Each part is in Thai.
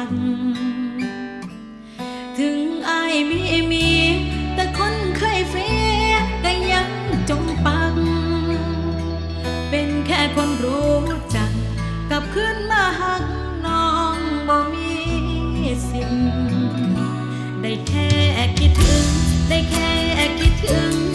ัก ถึงอายมีมี แต่คนเคยเฟก็ยังจงปัก เป็นแค่คนรู้จัก กลับขึ้นมาหักน้องบ่มีสิ่ง ได้แค่คิดถึง ได้แค่คิดถึง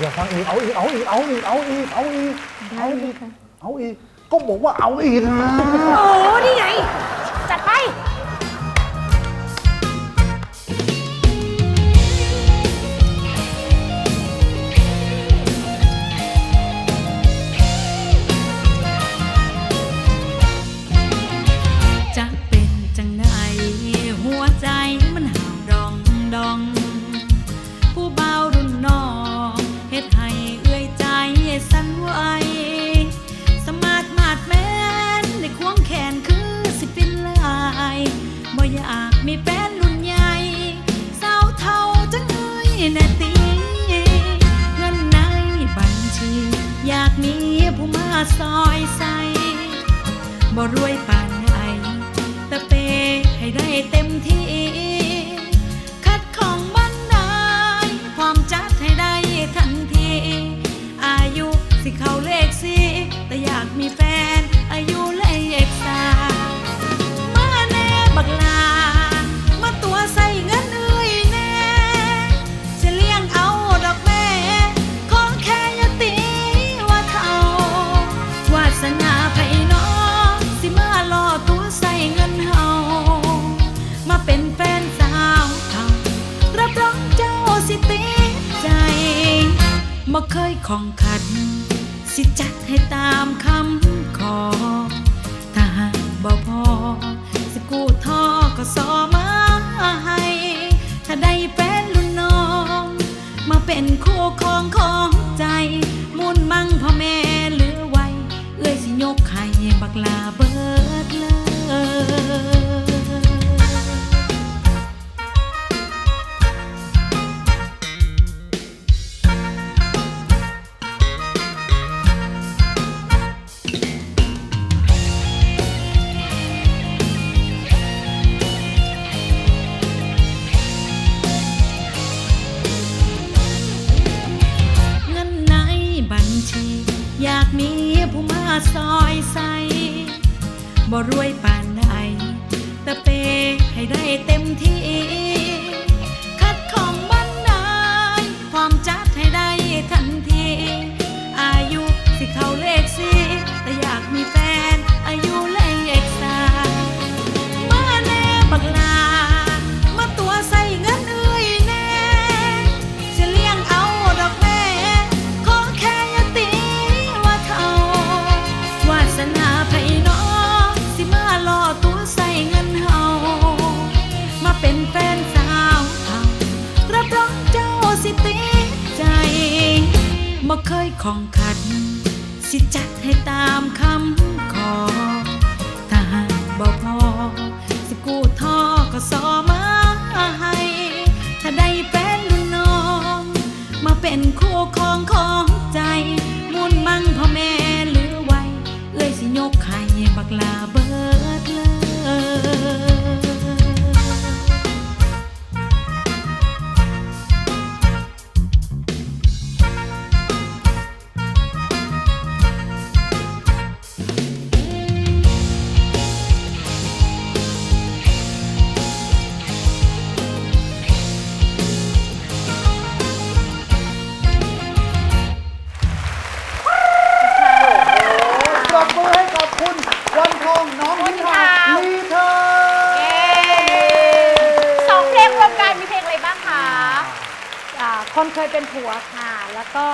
giờ khoan yên ấu yên ấu yên ấu yên ấu yên ấu yên ấu yên ấu yên có bụng quá ấu yên à ừ đi này บ่อยากมีแฟนรุ่นใหญ่สาวเท่าจังเลยแน่ตีเงินในบัญชี อยากมีผู้มาซอยใส่บ่รวยปานไอแตะเปให้ได้เต็มที่ คัดของบ้านนายความจัดให้ได้ทันที อายุสิเขาเลขสีแต่อยากมีแฟน บ่เคยของขัด สิจัดให้ตามคำขอ ถ้าหากบ่พอ สิกู้ท่อก็สอมาให้ ถ้าได้เป็นรุ่นน้อง มาเป็นคู่ครองของใจ มุ่นมั่งพ่อแม่เหลือไว้ เอ้ยสิยกให้บักลาเบิดเลย ซอยใส่บ่รวยปานใดแต่เปให้ได้เต็มที่ คัดของบ้านไดพร้อมจัดให้ได้ทันที อายุสิเขาเลขสีแต่อยากมีแฟน บ่เคยของขัด สิจัดให้ตามคำขอ ถ้าหากบ่พอ สิกู้ท่อก็สอมาให้ ถ้าได้เป็นรุ่นน้อง มาเป็นคู่ของของ คนเคยเป็นผัวค่ะ แล้วก็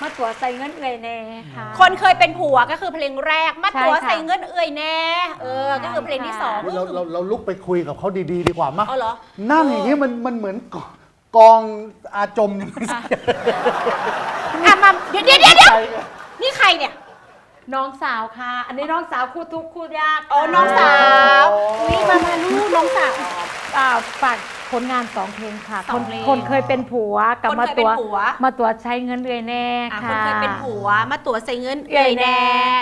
มาตัวใส่เงินเอ่ยเน่ค่ะ คนเคยเป็นผัวก็คือเพลงแรก มัดตัวใช่ค่ะใส่เงินเอ่ยแน่ เออ ก็คือเพลงที่สองเราเราเราลุกไปคุยกับเขาดีๆ ดีกว่ามั้ยเอาเหรอ นั่งอย่างนี้มันมันเหมือนกองกองอาจมอย่างนี้อะมาเดี๋ยวเดี๋ยวเดี๋ยวเดี๋ยวนี่ใครเนี่ย น้องสาวค่ะ อันนี้น้องสาวคู่ทุกข์คู่ยากโอ้น้องสาวอุ้ยมามาลูกน้องสาว อ่าฝากผลงานสองเพลงค่ะ สคอนงเพลง คนเคยเป็นผัวกับคนมาเคยเป็ตันว ผัว มาตัวใช้เงินเอ่ยแน่อะคค่ะนเคยเป็นผัวมาตัวใส่เงินเอ่ยแน่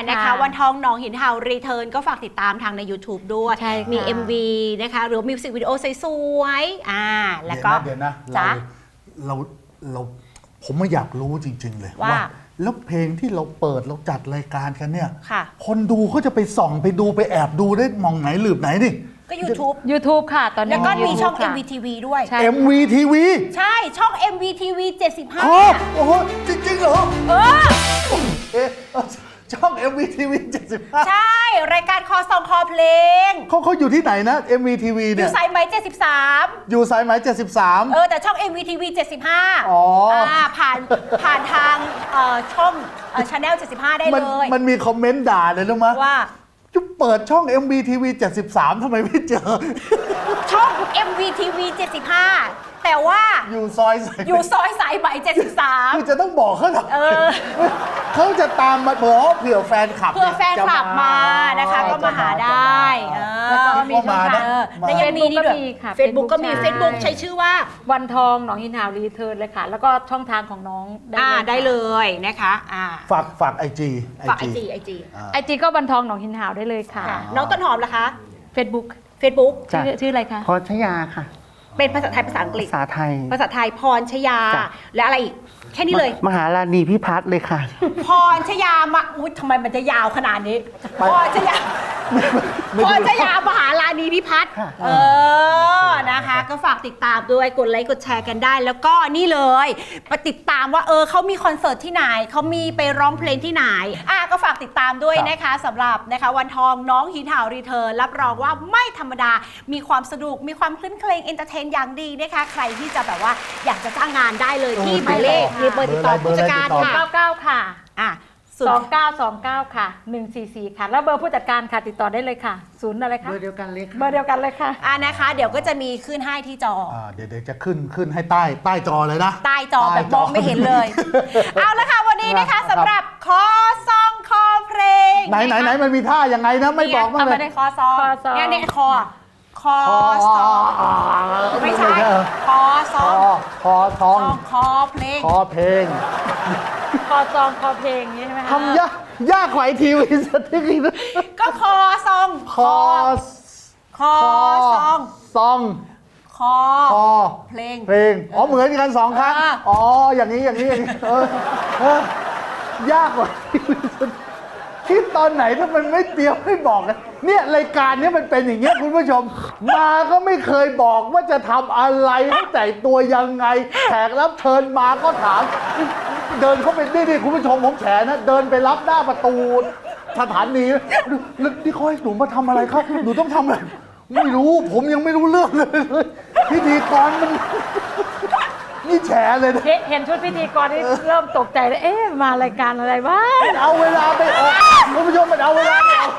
นะคะ ค่ะวันทองหนองหินเห่ารีเทิร์นก็ฝากติดตามทางใน YouTube ด้วย ใช่ค่ะ มี MV นะคะ หรือมิวสิกวิดีโอสวยๆอ่าแล้วก็ เดี๋ยวนะจ๊ะเราเราเราผมไม่อยากรู้จริง ๆ เลยว่า แล้วเพลงที่เราเปิดเราจัดรายการกันเนี่ยค่ะคนดูเขาจะไปส่องไปดูไปแอบดูได้มองไหนหลืบไหนนี่ ก็ YouTube YouTube ค่ะ ตอนนี้แล้วก็มีช่อง YouTube ค่ะ MVTV ด้วย ใช่ MVTV ใช่ช่อง MVTV ครอบ75โอ้โหจริงๆเหรอเออ เอ๊ะช่อง MVTV 75ใช่ รายการคอสองคอเพลงเขาเขาอยู่ที่ไหนนะ MVTV อเนี่ยยู่สายไหม73 อยู่สายไหมเอ73 อ แต่ช่อง MVTV 75อ๋ออ่าผ่านผ่านทางเอ่อช่องชาแนล75 ได้มัเลยมันมีคอมเมนต์ด่าเลยรู้ไหมว่า จะเปิดช่อง MVTV 73ทำไมไม่เจอ ช่อง MVTV 75 แต่ว่าอยู่ซอยสายอยู่ซอยสายไหมคือ73จะต้องบอกเขาหน่อยเออ เขาจะตามมาบอกเผื่อแฟนคลับเพื่อแฟนคลับมานะคะ ก็มาหาได้เออแล้วก็มีช่องทางเออมาแล้วยังมีนี่ด้วย Facebook ก็มีค่ะ Facebook ก็มีใช่ Facebook ใช้ชื่อว่า วันทองหนองหินหาวรีเทิร์นเลยค่ะ แล้วก็ช่องทางของน้องอ่าค่ะได้เลยนะคะอ่าฝากฝากไอจีฝากไอจีไอจีไอจีก็วันทองหนองหินหาวได้เลยค่ะค่ะน้องต้นหอมล่ะคะ Facebook Facebook ชื่อชื่ออะไรคะ พรชยาค่ะ เป็นภาษาไทยภาษาอังกฤษ ภาษาไทย ภาษาไทยพรชยา จ้ะ และอะไรอีก แค่นี้เลย มหาลานีพิพัฒน์เลยค่ะ พรชยามาอุ้ยทำไมมันจะยาวขนาดนี้ พรชยา พรชยามหาลานีพิพัฒน์ค่ะ เออนะคะ ก็ฝากติดตามด้วยกดไลค์กดแชร์กันได้ แล้วก็นี่เลยไปติดตามว่าเออเขามีคอนเสิร์ตที่ไหนเขามีไปร้องเพลงที่ไหนอะก็ฝากติดตามด้วยครับนะคะสำหรับนะคะวันทองน้องหินห่าวรีเทิร์นรับรองว่าไม่ธรรมดา มีความสนุกมีความคลื่นเคลงเอนเตอร์เทนอย่างดีนะคะ ใครที่จะแบบว่าอยากจะจ้างงานได้เลยที่หมายเลขมีเบอร์ติดต่อผู้จัดการค่ะ 99 ค่ะ อะ ศูนย์2929 ค่ะ 144 ค่ะ แล้วเบอร์ผู้จัดการค่ะติดต่อได้เลยค่ะ ศูนย์อะไรคะ เบอร์เดียวกันเลยเบอค่ะร์เดียวกันเลยค่ะ อะนะคะ เดี๋ยวก็จะมีขึ้นให้ที่จอ อ่าเดี๋ยวเดี๋ยวจะขึ้นขึ้นให้ใต้ใต้จอเลยนะ ใต้จอแบบมองไม่เห็นเลย เอาละค่ะ วันนี้นะคะครับสำหรับคอซองคอเพลงไหนไหนไหนมันมีท่ายังไงนะ ไม่บอกมามาเลเลยยคอซองคอซอง เนี่ยเนี่ยคอ คอคอซองไม่ใช่คอซคอองคอทองซองคอเพลงคอเพลงคอซองคอเพลงอย่างนี้ใช่ไหมคะทำยากยากกว่าไอทีวีสติ๊กอีกนะก็คอซองคอคอซองซองคอคอเพลงเพลงอ๋อเหมือนกันสองครั้งอ่าอ๋ออย่างนี้อย่างนี้อย่างนี้เออเออยากกว่า คิดตอนไหนถ้ามันไม่เตรียมไม่บอกนะเนี่ยรายการเนี้ยมันเป็นอย่างเงี้ยคุณผู้ชม มาก็ไม่เคยบอกว่าจะทำอะไรให้แต่งตัวยังไงแขกรับเชิญมาก็ถาม เดินเข้าไปนี่นี่คุณผู้ชมผมแฉนะ เดินไปรับหน้าประตูสถานีแล้วนี่เขาให้หนูมาทำอะไรครับหนูต้องทำอะไร ไม่รู้ผมยังไม่รู้เรื่องเลยพิธีกรมัน นี่แฉเลยนะเห็นเห็นชุดพิธีกรนี่เริ่มตกใจเลยเอ๊ะมารายการอะไรวะมันเอาเวลาไปออกคุณผู้ชมมันเอาเวลาไปออก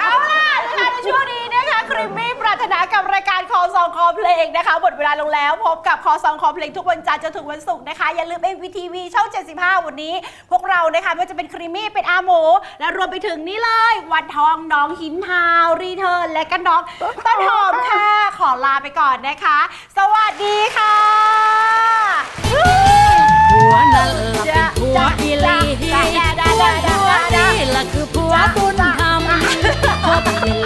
เอาล่ะนะคะในช่วงนี้นะคะครีมมี่ปรารถนากับรายการคอซองคอเพลงนะคะหมดเวลาลงแล้ว พบกับคอซองคอเพลงทุกวันจันทร์จนถึงวันศุกร์นะคะ อย่าลืม MVTV ช่อง 75 วันนี้ พวกเรานะคะไม่ว่าจะเป็นครีมมี่เป็นอาหมู และรวมไปถึงนี่เลย วันทองน้องหินฮาวรีเทิร์นและก็น้องต้นหอมค่ะ ขอลาไปก่อนนะคะ สวัสดีค่ะ วอีลีผัวดีละคือผัวบุญธรรมพบอีหลี